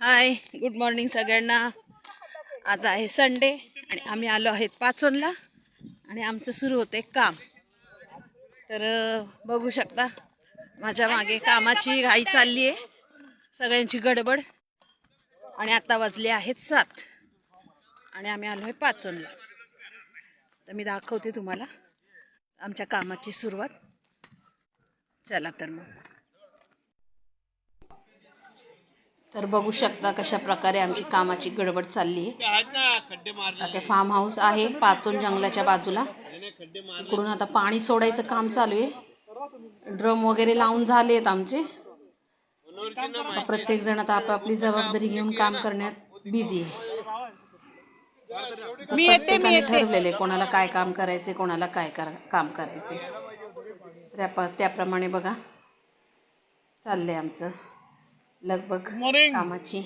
Hi good morning सगळ्यांना. आज आहे संडे आणि आम्ही आलो आहेत पाचोनला आणि आमचं सुरू होते काम. तर बघू शकता माझ्या मागे कामाची घाई चालली आहे. सगळ्यांची गडबड. आणि आता वाजले आहेत सात. आणि आम्ही आलो आहे पाचोनला. तर मी दाखवते तुम्हाला आमच्या कामाची सुरुवात. चला तर मग. तर बघू शकता कशा प्रकारे आमची कामाची गडबड चालली आहे. आता फार्म हाऊस आहे पाचोन जंगलाच्या बाजूला. इकडून आता पाणी सोडायचं काम चालू आहे. ड्रम वगैरे लावून झालेत आमचे. आता प्रत्येक जण आता आपापली जबाबदारी घेऊन काम करण्यात बिझी आहे. आता प्रत्येकाने ठरलेले कोणाला काय काम करायचे कोणाला काय काम करायचे त्या त्याप्रमाणे बघा. चाललंय आमचं. लगबग कामाची.